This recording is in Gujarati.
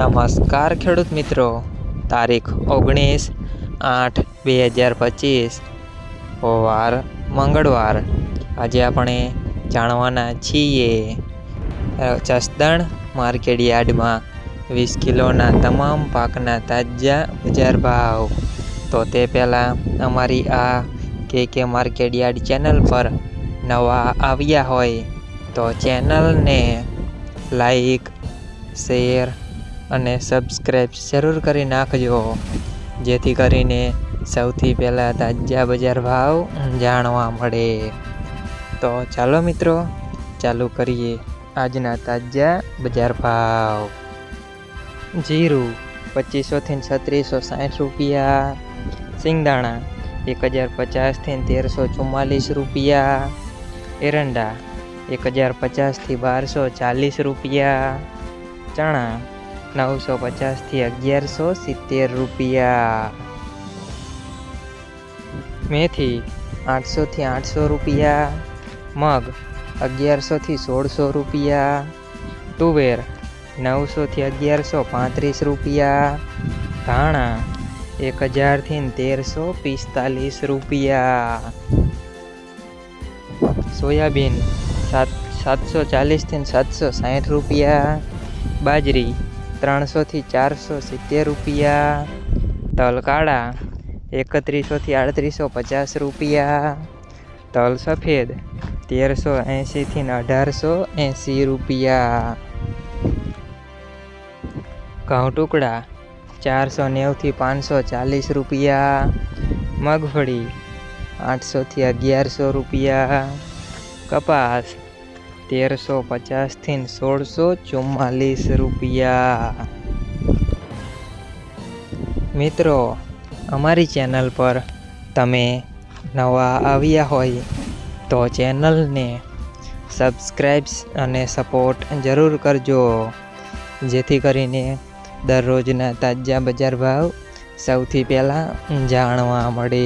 નમસ્કાર ખેડૂત મિત્રો. તારીખ ઓગણીસ આઠ બે હજાર પચીસ, વાર મંગળવાર. આજે આપણે જાણવાના છીએ જસદણ માર્કેટ યાર્ડમાં વીસ કિલોના તમામ પાકના તાજા બજાર ભાવ. તો તે પહેલાં અમારી આ કે કે માર્કેટ યાર્ડ ચેનલ પર નવા આવ્યા હોય તો ચેનલને લાઈક, શેર અને સબસ્ક્રાઈબ જરૂર કરી નાખજો, જેથી કરીને સૌથી પહેલાં તાજા બજાર ભાવ જાણવા મળે. તો ચાલો મિત્રો, ચાલુ કરીએ આજના તાજા બજાર ભાવ. જીરું પચીસોથી છત્રીસો સાઠ રૂપિયા, સિંગદાણા એક હજાર પચાસથી તેરસો ચુમ્માલીસ રૂપિયા, એરંડા એક હજાર પચાસથી બારસો ચાલીસ રૂપિયા, ચણા નવસો પચાસથી અગિયારસો સિત્તેર રૂપિયા. મેથી આઠસોથી આઠસો રૂપિયા. મગ અગિયારસોથી સોળસો રૂપિયા. તુવેર નવસોથી અગિયારસો પાંત્રીસ રૂપિયા. ધાણા એક હજારથી તેરસો પિસ્તાલીસ રૂપિયા. સોયાબીન સાત સાતસો ચાલીસથી સાતસો સાઠ રૂપિયા. બાજરી ત્રણસોથી ચારસો સિત્તેર રૂપિયા. તલ કાળા એકત્રીસોથી આડત્રીસો પચાસ રૂપિયા. તલ સફેદ તેરસો એંશીથી અઢારસો એંશી રૂપિયા. ઘઉં ટુકડા ચારસો નેવથી પાંચસો ચાલીસ રૂપિયા. મગફળી આઠસોથી અગિયારસો રૂપિયા. કપાસ તેરસો પચાસથી સોળસો ચુમ્માલીસ રૂપિયા. મિત્રો, અમારી ચેનલ પર તમે નવા આવ્યા હોય તો ચેનલને સબસ્ક્રાઈબ્સ અને સપોર્ટ જરૂર કરજો. જેથી કરીને દરરોજના તાજા બજાર ભાવ સૌથી પહેલાં જાણવા મળે.